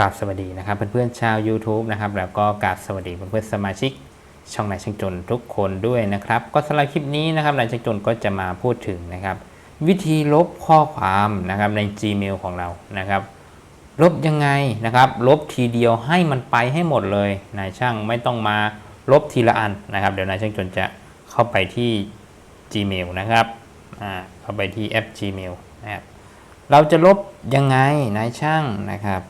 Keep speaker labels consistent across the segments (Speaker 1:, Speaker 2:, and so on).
Speaker 1: กราบสวัสดีนะครับ เพื่อนๆชาว YouTube นะครับแล้วก็กราบสวัสดีเพื่อนๆสมาชิก ช่องนายช่างจนทุกคนด้วยนะครับ ก็สำหรับคลิปนี้นะครับนายช่างจนก็จะมาพูดถึงนะครับ วิธีลบข้อความนะครับใน Gmail ของเรานะครับ ลบยังไงนะครับ ลบทีเดียวให้มันไปให้หมดเลยนายช่างไม่ต้องมาลบทีละอันนะครับ เดี๋ยวนายช่างจนจะเข้าไปที่ Gmail นะครับอ่าเข้าไปที่แอป Gmail นะครับเราจะลบยังไงนายช่างนะครับ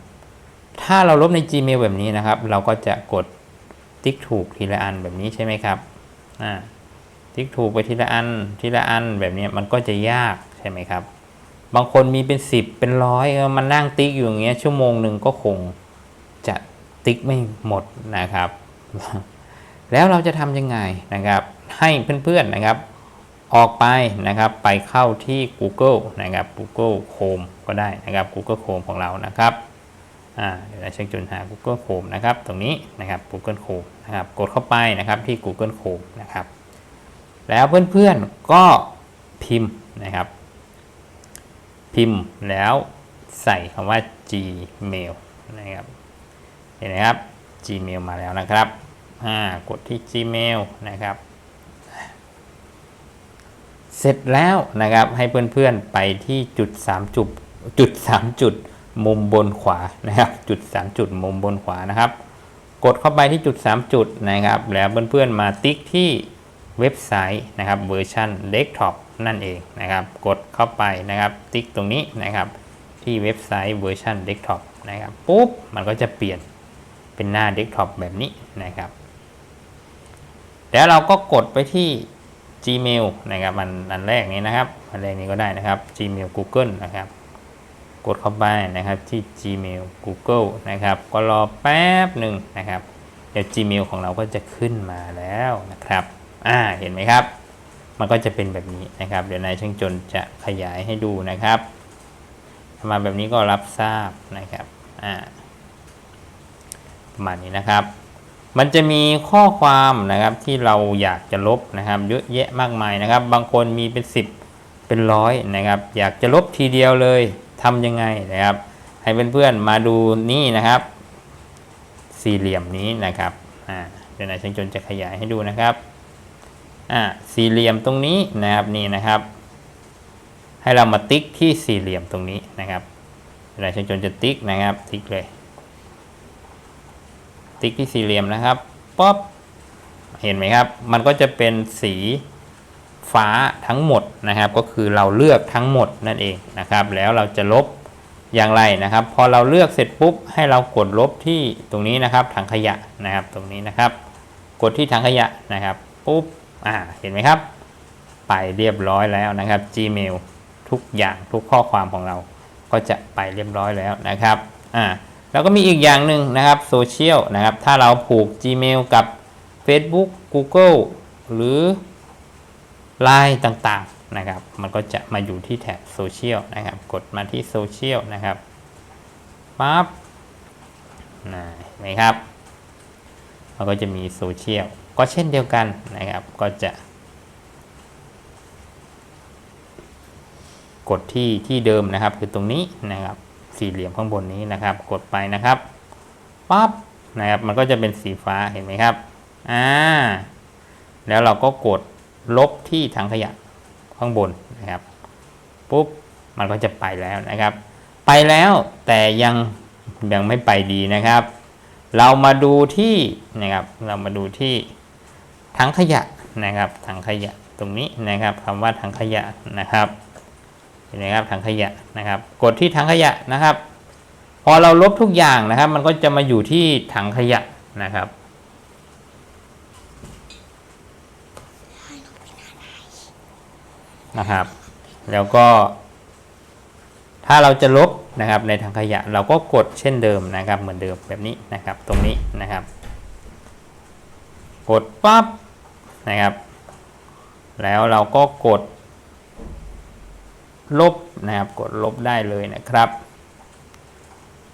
Speaker 1: ถ้าเราลบใน Gmail แบบนี้นะครับ เราก็จะกดติ๊กถูกทีละอันแบบนี้ใช่ไหมครับอ่าติ๊กถูกไปทีละอันทีละอันแบบนี้มันก็จะยากใช่ไหมครับ บางคนมีเป็น 10 เป็นร้อยมันนั่งติ๊กอยู่อย่างเงี้ยชั่วโมงหนึ่งก็คงจะติ๊กไม่หมดนะครับ แล้วเราจะทำยังไงนะครับ ให้เพื่อนๆนะครับ ออกไปนะครับไปเข้าที่ Google นะครับ Google Chrome ก็ได้นะครับ Google Chrome ของเรานะครับ เดี๋ยวเราเช็คจนหา Google Chrome นะครับ ตรงนี้นะครับ Google Chrome นะครับ กดเข้าไปนะครับที่ Google Chrome นะครับ แล้วเพื่อนๆก็พิมพ์นะครับ พิมพ์แล้วใส่คำว่า Gmail นะครับ เห็นไหมครับ Gmail มาแล้วนะครับอ่ากดที่ Gmail นะครับ เสร็จแล้วนะครับให้เพื่อนๆไปที่จุด 3 จุดจุด 3 จุด มุมบนขวานะครับจุด 3 จุดมุมบนขวานะครับ กดเข้าไปที่จุด 3 จุดนะครับ แล้วเพื่อนๆมาติ๊กที่เว็บไซต์นะครับเวอร์ชันเดสก์ท็อปนั่นเองนะครับ กดเข้าไปนะครับ ติ๊กตรงนี้นะครับ ที่เว็บไซต์เวอร์ชันเดสก์ท็อปนะครับปุ๊บมันก็จะเปลี่ยนเป็นหน้าเดสก์ท็อปแบบนี้นะครับแล้วเราก็กดไปที่ Gmail นะครับอันอันแรกนี้นะครับอันแรกนี้ก็ได้นะครับ Gmail Google นะครับ ดเข้าไปนะครับที่ Gmail Google นะครับ ก็รอแป๊บหนึ่งนะครับ เดี๋ยว Gmail ของเราก็จะขึ้นมาแล้วนะครับ อ่า เห็นไหมครับ มันก็จะเป็นแบบนี้นะครับ เดี๋ยวนายช่างจนจะขยายให้ดูนะครับมาแบบนี้ก็รับทราบนะครับ อ่า ประมาณนี้นะครับ มันจะมีข้อความนะครับที่เราอยากจะลบนะครับเยอะแยะมากมายนะครับ บางคนมีเป็น 10 เป็นร้อยนะครับ อยากจะลบทีเดียวเลย ทำยังไงนะครับ ให้เพื่อนๆมาดูนี่นะครับ สี่เหลี่ยมนี้นะครับอ่าเดี๋ยวนายช่างจนจะขยายให้ดูนะครับอ่าสี่เหลี่ยมตรงนี้นะครับนี่นะครับ ให้เรามาติ๊กที่สี่เหลี่ยมตรงนี้นะครับเดี๋ยวนายช่างจนจะติ๊กนะครับ ติ๊กเลย ติ๊กที่สี่เหลี่ยมนะครับป๊อปเห็นไหมครับ มันก็จะเป็นสี ฟ้าทั้งหมดนะครับ ก็คือเราเลือกทั้งหมดนั่นเองนะครับ แล้วเราจะลบอย่างไรนะครับ พอเราเลือกเสร็จปุ๊บให้เรากดลบที่ตรงนี้นะครับถังขยะนะครับ ตรงนี้นะครับ กดที่ถังขยะนะครับปุ๊บอ่าเห็นไหมครับ ไปเรียบร้อยแล้วนะครับ Gmail ทุกอย่างทุกข้อความของเราก็จะไปเรียบร้อยแล้วนะครับอ่าแล้วก็มีอีกอย่างหนึ่งนะครับโซเชียลนะครับ ถ้าเราผูก Gmail กับ Facebook Google หรือ Line ต่างๆนะครับ มันก็จะมาอยู่ที่แถบโซเชียลนะครับ กดมาที่โซเชียลนะครับปั๊บนะเห็นไหมครับมันก็จะมีโซเชียลก็เช่นเดียวกันนะครับ ก็จะกดที่ที่เดิมนะครับ คือตรงนี้นะครับ สี่เหลี่ยมข้างบนนี้นะครับ กดไปนะครับปั๊บนะครับ มันก็จะเป็นสีฟ้าเห็นไหมครับอ่าแล้วเราก็กด ลบที่ถังขยะข้างบนนะครับปุ๊บมันก็จะไปแล้วนะครับ ไปแล้วแต่ยังยังไม่ไปดีนะครับ เรามาดูที่นะครับเรามาดูที่ถังขยะนะครับถังขยะตรงนี้นะครับคำว่าถังขยะนะครับเห็นไหมครับถังขยะนะครับ กดที่ถังขยะนะครับ พอเราลบทุกอย่างนะครับ มันก็จะมาอยู่ที่ถังขยะนะครับ นะครับ แล้วก็ ถ้าเราจะลบนะครับในถังขยะเราก็กดเช่นเดิมนะครับ เหมือนเดิมแบบนี้นะครับ ตรงนี้นะครับ กดปั๊บนะครับ แล้วเราก็กด ลบนะครับ กดลบได้เลยนะครับ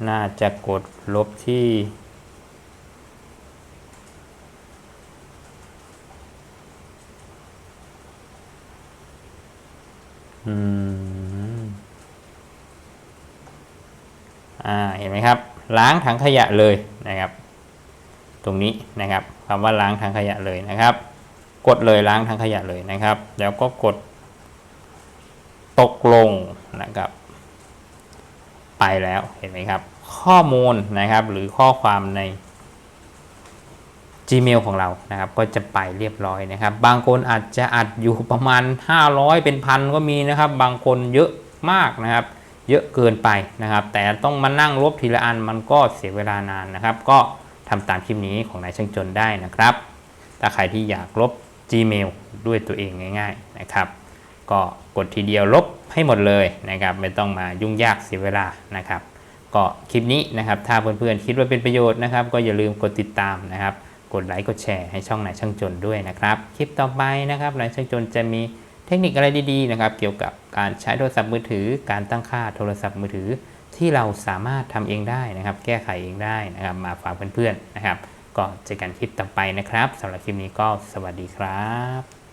Speaker 1: น่าจะกดลบที่ อืมอ่าเห็นไหมครับ ล้างถังขยะเลยนะครับ ตรงนี้นะครับคำว่าล้างถังขยะเลยนะครับ กดเลยล้างถังขยะเลยนะครับ แล้วก็กด ตกลงนะครับ ไปแล้วเห็นไหมครับ ข้อมูลนะครับ หรือข้อความใน Gmail ของเรานะครับก็จะไปเรียบร้อยนะครับ บางคนอาจจะอัดอยู่ประมาณ 500 เป็นพันก็มีนะครับ บางคนเยอะมากนะครับ เยอะเกินไปนะครับ แต่ต้องมานั่งลบทีละอันมันก็เสียเวลานานนะครับ ก็ทำตามคลิปนี้ของนายช่างจนได้นะครับ ถ้าใครที่อยากลบ Gmail ด้วยตัวเองง่าย ๆนะครับ ก็กดทีเดียวลบให้หมดเลยนะครับ ไม่ต้องมายุ่งยากเสียเวลานะครับ ก็คลิปนี้นะครับ ถ้าเพื่อนๆคิดว่าเป็นประโยชน์นะครับ ก็อย่าลืมกดติดตามนะครับ กดไลค์กดแชร์ให้ช่องนายช่างจนด้วยนะครับคลิปต่อไปนะครับนายช่างจนจะมีเทคนิคอะไรดีๆนะครับเกี่ยวกับการใช้โทรศัพท์มือถือ การตั้งค่าโทรศัพท์มือถือ ที่เราสามารถทำเองได้นะครับ แก้ไขเองได้นะครับมาฝากเพื่อนๆนะครับ ก็เจอกันคลิปต่อไปนะครับสำหรับคลิปนี้ก็สวัสดีครับ